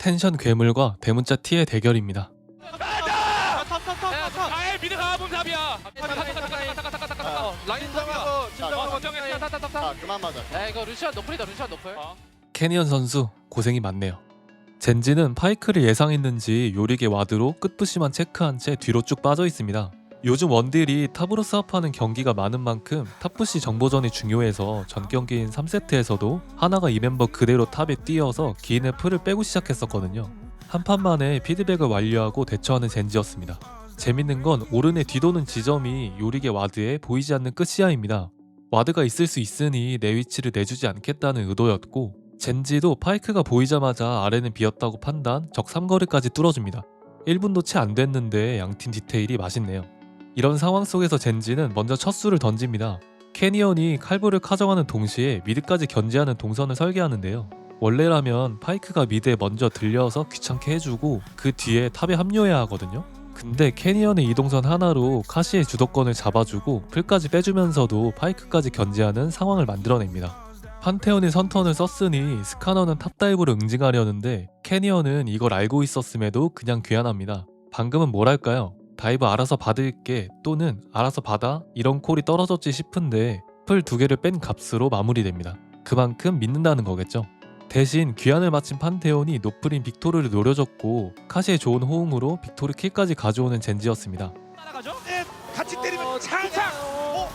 텐션 괴물과 대문자 T의 대결입니다. 아예 미드 가본 탑이야. 라인 탑이야. 진정하고 정해. 아 그만 맞아 야 이거 루시안 노플이다 루시안 노플. 캐니언 선수 고생이 많네요. 젠지는 파이크를 예상했는지 요리게 와드로 끝부시만 체크한 채 뒤로 쭉 빠져 있습니다. 요즘 원딜이 탑으로 스왑하는 경기가 많은 만큼 탑부시 정보전이 중요해서 전 경기인 3세트에서도 하나가 이 멤버 그대로 탑에 뛰어서 기인의 풀을 빼고 시작했었거든요. 한 판 만에 피드백을 완료하고 대처하는 젠지였습니다. 재밌는 건 오른의 뒤도는 지점이 요리게 와드에 보이지 않는 끝이야입니다. 와드가 있을 수 있으니 내 위치를 내주지 않겠다는 의도였고 젠지도 파이크가 보이자마자 아래는 비었다고 판단 적 3거리까지 뚫어줍니다. 1분도 채 안 됐는데 양팀 디테일이 맛있네요. 이런 상황 속에서 젠지는 먼저 첫 수를 던집니다. 캐니언이 칼부를 카정하는 동시에 미드까지 견제하는 동선을 설계하는데요. 원래라면 파이크가 미드에 먼저 들려서 귀찮게 해주고 그 뒤에 탑에 합류해야 하거든요. 근데 캐니언의 이동선 하나로 카시의 주도권을 잡아주고 풀까지 빼주면서도 파이크까지 견제하는 상황을 만들어냅니다. 판테온이 선턴을 썼으니 스카너는 탑다이브를 응징하려는데 캐니언은 이걸 알고 있었음에도 그냥 귀환합니다. 방금은 뭐랄까요? 다이브 알아서 받을게 또는 알아서 받아 이런 콜이 떨어졌지 싶은데 풀 두 개를 뺀 값으로 마무리됩니다. 그만큼 믿는다는 거겠죠. 대신 귀환을 마친 판테온이 노프린 빅토르를 노려줬고 카시의 좋은 호응으로 빅토르 킬까지 가져오는 젠지였습니다. 따라가죠? 네, 같이 때리면 창창.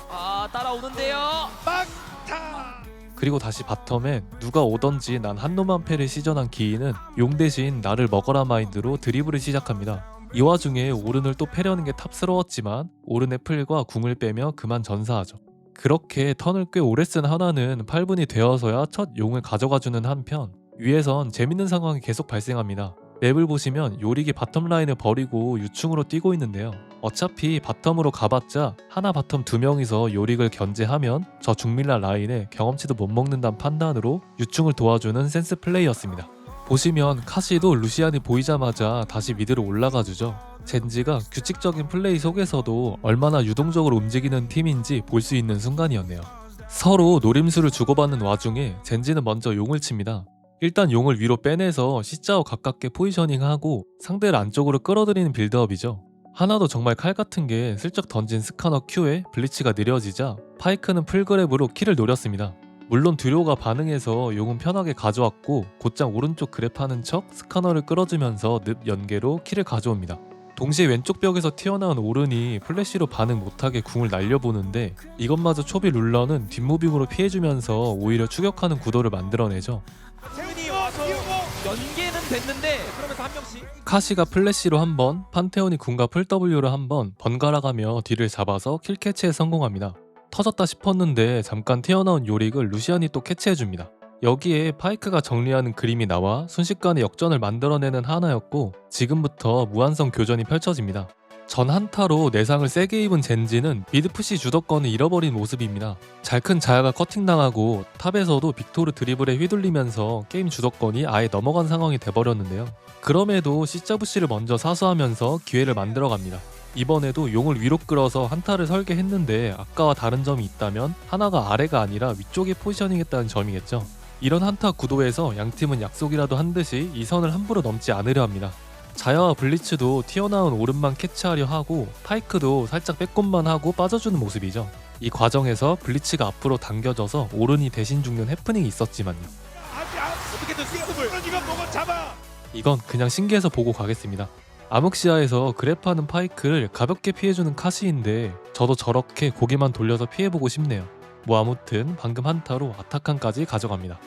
아 따라오는데요. 막타. 그리고 다시 바텀에 누가 오던지 난 한 놈만 패를 시전한 기인은 용 대신 나를 먹어라 마인드로 드리블을 시작합니다. 이 와중에 오른을 또 패려는 게 탑스러웠지만 오른의 풀과 궁을 빼며 그만 전사하죠. 그렇게 턴을 꽤 오래 쓴 하나는 8분이 되어서야 첫 용을 가져가주는 한편 위에선 재밌는 상황이 계속 발생합니다. 맵을 보시면 요리기 바텀 라인을 버리고 유충으로 뛰고 있는데요. 어차피 바텀으로 가봤자 하나 바텀 두 명이서 요릭을 견제하면 저 중밀라 라인에 경험치도 못 먹는다는 판단으로 유충을 도와주는 센스 플레이였습니다. 보시면 카시도 루시안이 보이자마자 다시 미드로 올라가 주죠. 젠지가 규칙적인 플레이 속에서도 얼마나 유동적으로 움직이는 팀인지 볼 수 있는 순간이었네요. 서로 노림수를 주고받는 와중에 젠지는 먼저 용을 칩니다. 일단 용을 위로 빼내서 C자와 가깝게 포지셔닝하고 상대를 안쪽으로 끌어들이는 빌드업이죠. 하나도 정말 칼 같은 게 슬쩍 던진 스카너 Q에 블리치가 느려지자 파이크는 풀그랩으로 키를 노렸습니다. 물론 듀로가 반응해서 용은 편하게 가져왔고 곧장 오른쪽 그랩하는 척 스카너를 끌어주면서 늪 연계로 키를 가져옵니다. 동시에 왼쪽 벽에서 튀어나온 오른이 플래시로 반응 못하게 궁을 날려보는데 이것마저 초비 룰러는 뒷무빙으로 피해주면서 오히려 추격하는 구도를 만들어내죠. 세훈이 와서 연계는 됐는데 그러면서 한 명씩 카시가 플래시로 한 번, 판테온이 궁과 풀 W로 한번 번갈아가며 뒤를 잡아서 킬 캐치에 성공합니다. 터졌다 싶었는데 잠깐 튀어나온 요릭을 루시안이 또 캐치해줍니다. 여기에 파이크가 정리하는 그림이 나와 순식간에 역전을 만들어내는 하나였고 지금부터 무한성 교전이 펼쳐집니다. 전 한타로 내상을 세게 입은 젠지는 미드푸시 주도권을 잃어버린 모습입니다. 잘 큰 자야가 커팅당하고 탑에서도 빅토르 드리블에 휘둘리면서 게임 주도권이 아예 넘어간 상황이 돼버렸는데요. 그럼에도 C자부씨를 먼저 사수하면서 기회를 만들어갑니다. 이번에도 용을 위로 끌어서 한타를 설계했는데 아까와 다른 점이 있다면 하나가 아래가 아니라 위쪽에 포지셔닝했다는 점이겠죠. 이런 한타 구도에서 양팀은 약속이라도 한 듯이 이 선을 함부로 넘지 않으려 합니다. 자야와 블리츠도 튀어나온 오른만 캐치하려 하고 파이크도 살짝 빼꼼만 하고 빠져주는 모습이죠. 이 과정에서 블리츠가 앞으로 당겨져서 오른이 대신 죽는 해프닝이 있었지만요. 이건 그냥 신기해서 보고 가겠습니다. 암흑시야에서 그래프하는 파이크를 가볍게 피해주는 카시인데 저도 저렇게 고개만 돌려서 피해보고 싶네요. 뭐 아무튼 방금 한타로 아타칸까지 가져갑니다.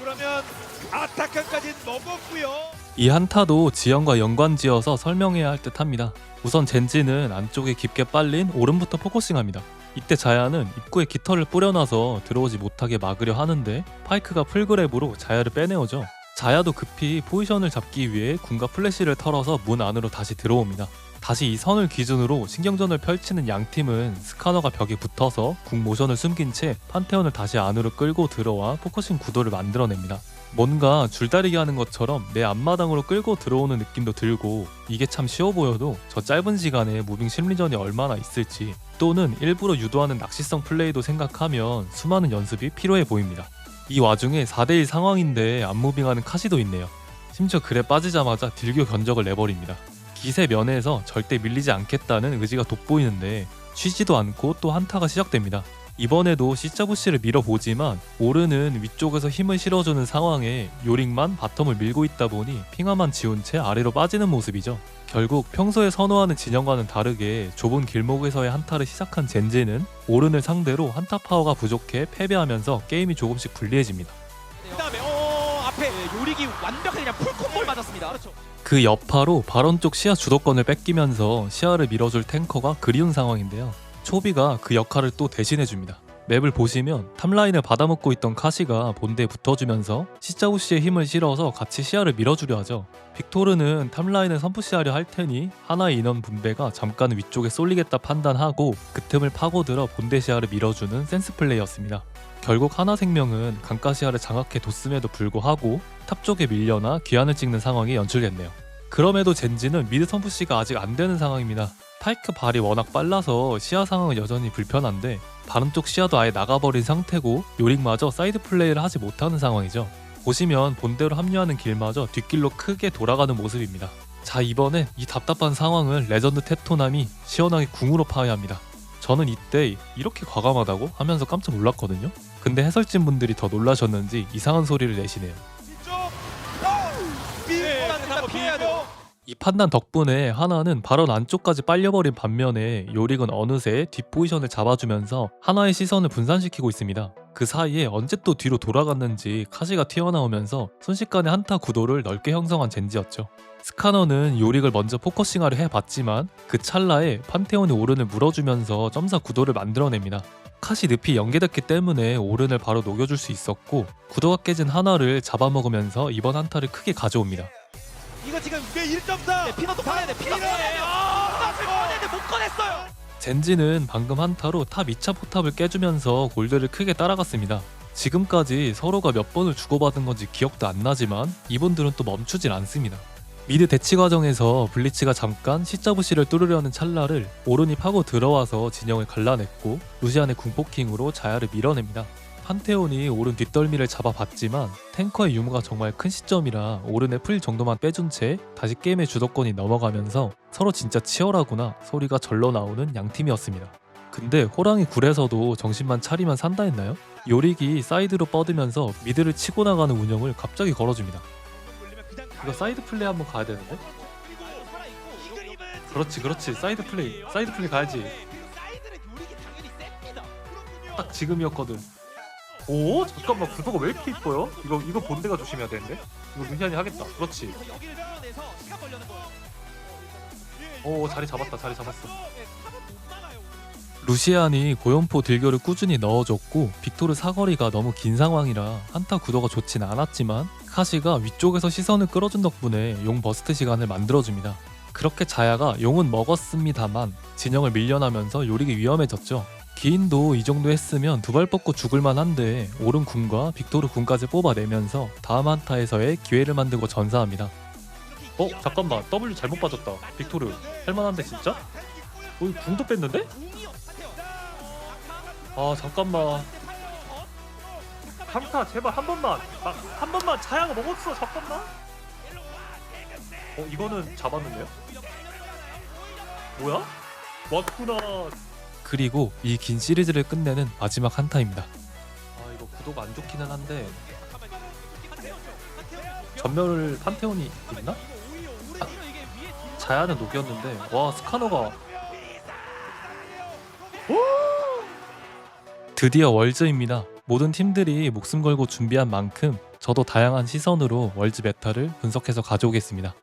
그러면 아타칸까지 먹었고요. 이 한타도 지형과 연관지어서 설명해야 할 듯합니다. 우선 젠지는 안쪽에 깊게 빨린 오른부터 포커싱합니다. 이때 자야는 입구에 깃털을 뿌려놔서 들어오지 못하게 막으려 하는데 파이크가 풀그랩으로 자야를 빼내오죠. 자야도 급히 포지션을 잡기 위해 군과 플래시를 털어서 문 안으로 다시 들어옵니다. 다시 이 선을 기준으로 신경전을 펼치는 양 팀은 스카너가 벽에 붙어서 궁 모션을 숨긴 채 판테온을 다시 안으로 끌고 들어와 포커싱 구도를 만들어냅니다. 뭔가 줄다리기 하는 것처럼 내 앞마당으로 끌고 들어오는 느낌도 들고 이게 참 쉬워 보여도 저 짧은 시간에 무빙 심리전이 얼마나 있을지 또는 일부러 유도하는 낚시성 플레이도 생각하면 수많은 연습이 필요해 보입니다. 이 와중에 4대1 상황인데 안 무빙하는 카시도 있네요. 심지어 글에 빠지자마자 딜교 견적을 내버립니다. 기세 면에서 절대 밀리지 않겠다는 의지가 돋보이는데 쉬지도 않고 또 한타가 시작됩니다. 이번에도 시자부시를 밀어보지만 오르는 위쪽에서 힘을 실어주는 상황에 요링만 바텀을 밀고 있다 보니 핑화만 지운 채 아래로 빠지는 모습이죠. 결국 평소에 선호하는 진영과는 다르게 좁은 길목에서의 한타를 시작한 젠제는 오른을 상대로 한타 파워가 부족해 패배하면서 게임이 조금씩 불리해집니다. 그다음에 어 앞에 요리기 완벽하게 그냥 풀콤보를 맞았습니다. 그렇죠. 그 여파로 발언 쪽 시야 주도권을 뺏기면서 시야를 밀어줄 탱커가 그리운 상황인데요. 초비가 그 역할을 또 대신해줍니다. 맵을 보시면 탑라인을 받아먹고 있던 카시가 본대에 붙어주면서 시자우시의 힘을 실어서 같이 시야를 밀어주려 하죠. 빅토르는 탑라인을 선푸시하려 할 테니 하나의 인원 분배가 잠깐 위쪽에 쏠리겠다 판단하고 그 틈을 파고들어 본대 시야를 밀어주는 센스 플레이였습니다. 결국 하나 생명은 강가 시야를 장악해 뒀음에도 불구하고 탑 쪽에 밀려나 귀환을 찍는 상황이 연출됐네요. 그럼에도 젠지는 미드 선푸시가 아직 안 되는 상황입니다. 파이크 발이 워낙 빨라서 시야 상황은 여전히 불편한데 바른 쪽 시야도 아예 나가버린 상태고 요릭마저 사이드 플레이를 하지 못하는 상황이죠. 보시면 본대로 합류하는 길마저 뒷길로 크게 돌아가는 모습입니다. 자 이번에 이 답답한 상황을 레전드 테토남이 시원하게 궁으로 파괴합니다. 저는 이때 이렇게 과감하다고 하면서 깜짝 놀랐거든요. 근데 해설진 분들이 더 놀라셨는지 이상한 소리를 내시네요. 네, 피해야 돼요. 이 판단 덕분에 하나는 발언 안쪽까지 빨려버린 반면에 요릭은 어느새 뒷포지션을 잡아주면서 하나의 시선을 분산시키고 있습니다. 그 사이에 언제 또 뒤로 돌아갔는지 카시가 튀어나오면서 순식간에 한타 구도를 넓게 형성한 젠지였죠. 스카너는 요릭을 먼저 포커싱하려 해봤지만 그 찰나에 판테온이 오른을 물어주면서 점사 구도를 만들어냅니다. 카시 늪이 연계됐기 때문에 오른을 바로 녹여줄 수 있었고 구도가 깨진 하나를 잡아먹으면서 이번 한타를 크게 가져옵니다. 이거 지금 왜 1.4? 네, 피넛도 꺼내야 돼. 피넛 꺼내야 돼. 아, 피넛을 꺼내는데 못 꺼냈어요. 젠지는 방금 한타로 탑 2차 포탑을 깨주면서 골드를 크게 따라갔습니다. 지금까지 서로가 몇 번을 주고받은 건지 기억도 안 나지만 이분들은 또 멈추질 않습니다. 미드 대치 과정에서 블리츠가 잠깐 시자부시를 뚫으려는 찰나를 오른이 파고 들어와서 진영을 갈라냈고 루시안의 궁포킹으로 자야를 밀어냅니다. 판테온이 오른 뒷덜미를 잡아봤지만 탱커의 유무가 정말 큰 시점이라 오른의 풀 정도만 빼준 채 다시 게임의 주도권이 넘어가면서 서로 진짜 치열하구나 소리가 절로 나오는 양팀이었습니다. 근데 호랑이 굴에서도 정신만 차리면 산다 했나요? 요릭이 사이드로 뻗으면서 미드를 치고 나가는 운영을 갑자기 걸어줍니다. 이거 사이드 플레이 한번 가야 되는데? 그렇지 그렇지 사이드 플레이 사이드 플레이 가야지. 딱 지금이었거든 오 잠깐만 구도가 왜 이렇게 이뻐요? 이거 이거 본대가 조심해야 되는데 이거 루시안이 하겠다 그렇지. 오 자리 잡았다 자리 잡았어. 루시안이 고연포 딜교를 꾸준히 넣어줬고 빅토르 사거리가 너무 긴 상황이라 한타 구도가 좋진 않았지만 카시가 위쪽에서 시선을 끌어준 덕분에 용 버스트 시간을 만들어줍니다. 그렇게 자야가 용은 먹었습니다만 진영을 밀려나면서 요리기 위험해졌죠. 기인도 이 정도 했으면 두 발 뻗고 죽을 만 한데 오른 궁과 빅토르 궁까지 뽑아내면서 다음 한타에서의 기회를 만들고 전사합니다. 어 잠깐만 W 잘못 빠졌다. 빅토르 할만한데 진짜? 어 궁도 뺐는데? 아 잠깐만 강타 제발 한 번만 아, 한 번만 자야가 먹었어 잠깐만 어 이거는 잡았는데요? 뭐야? 왔구나 그리고 이 긴 시리즈를 끝내는 마지막 한타입니다 아 이거 구도가 안 좋기는 한데 전멸을 판테온이 있나? 뒤로 자야는 녹였는데 와 스카너가 드디어 월즈입니다. 모든 팀들이 목숨 걸고 준비한 만큼 저도 다양한 시선으로 월즈 메타를 분석해서 가져오겠습니다.